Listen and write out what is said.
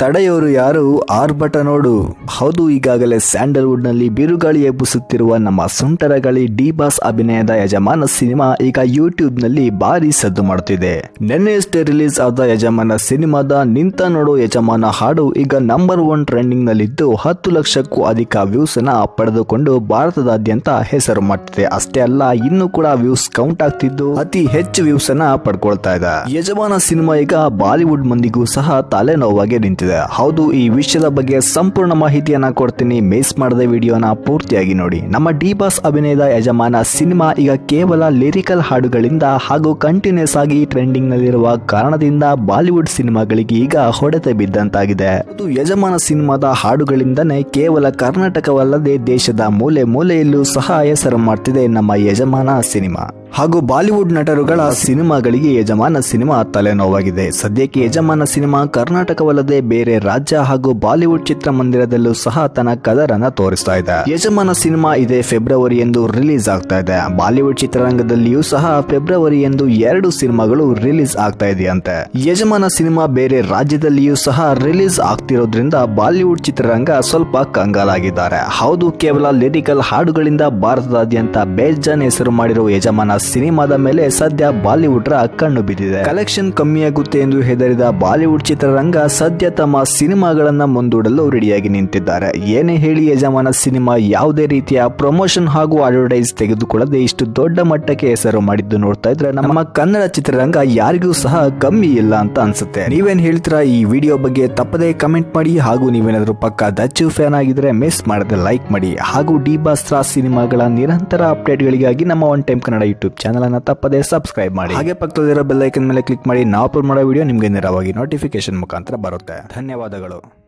ತಡೆಯೋರು ಯಾರು? ಆರ್ಭಟ ನೋಡು ಹೌದು, ಈಗಾಗಲೇ ಸ್ಯಾಂಡಲ್ವುಡ್ನಲ್ಲಿ ಬಿರುಗಾಳಿ ಎಬ್ಬಿಸುತ್ತಿರುವ ನಮ್ಮ ಸುಂಟರಗಳಿ ಡಿ ಬಾಸ್ ಅಭಿನಯದ ಯಜಮಾನ ಸಿನಿಮಾ ಈಗ ಯೂಟ್ಯೂಬ್ನಲ್ಲಿ ಭಾರಿ ಸದ್ದು ಮಾಡುತ್ತಿದೆ. ನಿನ್ನೆಯಷ್ಟೇ ರಿಲೀಸ್ ಆದ ಯಜಮಾನ ಸಿನಿಮಾದ ನಿಂತ ನೋಡು ಯಜಮಾನ ಹಾಡು ಈಗ ನಂಬರ್ ಒನ್ ಟ್ರೆಂಡಿಂಗ್ ನಲ್ಲಿದ್ದು ಹತ್ತು ಲಕ್ಷಕ್ಕೂ ಅಧಿಕ ವ್ಯೂಸ್ ಅನ್ನ ಪಡೆದುಕೊಂಡು ಭಾರತದಾದ್ಯಂತ ಹೆಸರು ಮಾಡುತ್ತಿದೆ ಅಷ್ಟೇ ಅಲ್ಲ, ಇನ್ನು ಕೂಡ ವ್ಯೂಸ್ ಕೌಂಟ್ ಆಗ್ತಿದ್ದು ಅತಿ ಹೆಚ್ಚು ವ್ಯೂಸ್ ಅನ್ನ ಪಡ್ಕೊಳ್ತಾ ಇದೆ. ಯಜಮಾನ ಸಿನಿಮಾ ಈಗ ಬಾಲಿವುಡ್ ಮಂದಿಗೂ ಸಹ ತಲೆನೋವಾಗಿ ನಿಂತಿದೆ. ಹೌದು, ಈ ವಿಷಯದ ಬಗ್ಗೆ ಸಂಪೂರ್ಣ ಮಾಹಿತಿಯನ್ನ ಕೊಡ್ತೀನಿ. ಮಿಸ್ ಮಾಡದೆ ವಿಡಿಯೋನ ಪೂರ್ತಿಯಾಗಿ ನೋಡಿ. ನಮ್ಮ ಡಿ ಬಾಸ್ ಅಭಿನಯದ ಯಜಮಾನ ಸಿನಿಮಾ ಈಗ ಕೇವಲ ಲಿರಿಕಲ್ ಹಾಡುಗಳಿಂದ ಹಾಗೂ ಕಂಟಿನ್ಯೂಸ್ ಆಗಿ ಟ್ರೆಂಡಿಂಗ್ ನಲ್ಲಿರುವ ಕಾರಣದಿಂದ ಬಾಲಿವುಡ್ ಸಿನಿಮಾಗಳಿಗೆ ಈಗ ಹೊಡೆತ ಬಿದ್ದಂತಾಗಿದೆ. ಇದು ಯಜಮಾನ ಸಿನಿಮಾದ ಹಾಡುಗಳಿಂದನೇ ಕೇವಲ ಕರ್ನಾಟಕವಲ್ಲದೆ ದೇಶದ ಮೂಲೆ ಮೂಲೆಯಲ್ಲೂ ಸಹ ಹೆಸರು ಮಾಡ್ತಿದೆ ನಮ್ಮ ಯಜಮಾನ ಸಿನಿಮಾ. ಹಾಗೂ ಬಾಲಿವುಡ್ ನಟರುಗಳ ಸಿನಿಮಾಗಳಿಗೆ ಯಜಮಾನ ಸಿನಿಮಾ ತಲೆನೋವಾಗಿದೆ. ಸದ್ಯಕ್ಕೆ ಯಜಮಾನ ಸಿನಿಮಾ ಕರ್ನಾಟಕವಲ್ಲದೆ ಬೇರೆ ರಾಜ್ಯ ಹಾಗೂ ಬಾಲಿವುಡ್ ಚಿತ್ರಮಂದಿರದಲ್ಲೂ ಸಹ ತನ್ನ ಕದರನ್ನ ತೋರಿಸ್ತಾ ಇದೆ. ಯಜಮಾನ ಸಿನಿಮಾ ಇದೇ ಫೆಬ್ರವರಿ ಎಂದು ರಿಲೀಸ್ ಆಗ್ತಾ ಇದೆ. ಬಾಲಿವುಡ್ ಚಿತ್ರರಂಗದಲ್ಲಿಯೂ ಸಹ ಫೆಬ್ರವರಿ ಎಂದು ಎರಡು ಸಿನಿಮಾಗಳು ರಿಲೀಸ್ ಆಗ್ತಾ ಇದೆಯಂತೆ. ಯಜಮಾನ ಸಿನಿಮಾ ಬೇರೆ ರಾಜ್ಯದಲ್ಲಿಯೂ ಸಹ ರಿಲೀಸ್ ಆಗ್ತಿರೋದ್ರಿಂದ ಬಾಲಿವುಡ್ ಚಿತ್ರರಂಗ ಸ್ವಲ್ಪ ಕಂಗಾಲಾಗಿದ್ದಾರೆ. ಹೌದು, ಕೇವಲ ಲಿರಿಕಲ್ ಹಾಡುಗಳಿಂದ ಭಾರತದಾದ್ಯಂತ ಬೇಜಾನ್ ಹೆಸರು ಮಾಡಿರುವ ಯಜಮಾನ ಸಿನಿಮಾದ ಮೇಲೆ ಸದ್ಯ ಬಾಲಿವುಡ್ ರ ಕಣ್ಣು ಬಿದ್ದಿದೆ. ಕಲೆಕ್ಷನ್ ಕಮ್ಮಿಯಾಗುತ್ತೆ ಎಂದು ಹೆದರಿದ ಬಾಲಿವುಡ್ ಚಿತ್ರರಂಗ ಸದ್ಯ ತಮ್ಮ ಸಿನಿಮಾಗಳನ್ನ ಮುಂದೂಡಲು ರೆಡಿಯಾಗಿ ನಿಂತಿದ್ದಾರೆ. ಏನೇ ಹೇಳಿ ಯಜಮಾನ ಸಿನಿಮಾ ಯಾವುದೇ ರೀತಿಯ ಪ್ರಮೋಷನ್ ಹಾಗೂ ಅಡ್ವರ್ಟೈಸ್ ತೆಗೆದುಕೊಳ್ಳದೆ ಇಷ್ಟು ದೊಡ್ಡ ಮಟ್ಟಕ್ಕೆ ಹೆಸರು ಮಾಡಿದ್ದು ನೋಡ್ತಾ ಇದ್ರೆ ನಮ್ಮ ಕನ್ನಡ ಚಿತ್ರರಂಗ ಯಾರಿಗೂ ಸಹ ಕಮ್ಮಿ ಇಲ್ಲ ಅಂತ ಅನ್ಸುತ್ತೆ. ನೀವೇನ್ ಹೇಳ್ತೀರಾ? ಈ ವಿಡಿಯೋ ಬಗ್ಗೆ ತಪ್ಪದೇ ಕಮೆಂಟ್ ಮಾಡಿ ಹಾಗೂ ನೀವೇನಾದ್ರೂ ಪಕ್ಕ ದಚ್ಚು ಫ್ಯಾನ್ ಆಗಿದ್ರೆ ಮಿಸ್ ಮಾಡದೆ ಲೈಕ್ ಮಾಡಿ ಹಾಗೂ ಡಿ ಬಾಸ್ತ್ರ ಸಿನಿಮಾಗಳ ನಿರಂತರ ಅಪ್ಡೇಟ್ಗಳಿಗಾಗಿ ನಮ್ಮ one time Kannada YouTube channel ಅನ್ನ ತಪ್ಪದೇ ಸಬ್ಸ್ಕ್ರೈಬ್ ಮಾಡಿ. ಹಾಗೆ ಪಕ್ಕದಲ್ಲಿರೋ ಬೆಲ್ ಐಕನ್ ಮೇಲೆ ಕ್ಲಿಕ್ ಮಾಡಿ, ನಾವು ಅಪ್ಲೋಡ್ ಮಾಡೋ ವಿಡಿಯೋ ನಿಮಗೆ ನೇರವಾಗಿ ನೋಟಿಫಿಕೇಶನ್ ಮುಖಾಂತರ ಬರುತ್ತೆ. ಧನ್ಯವಾದಗಳು.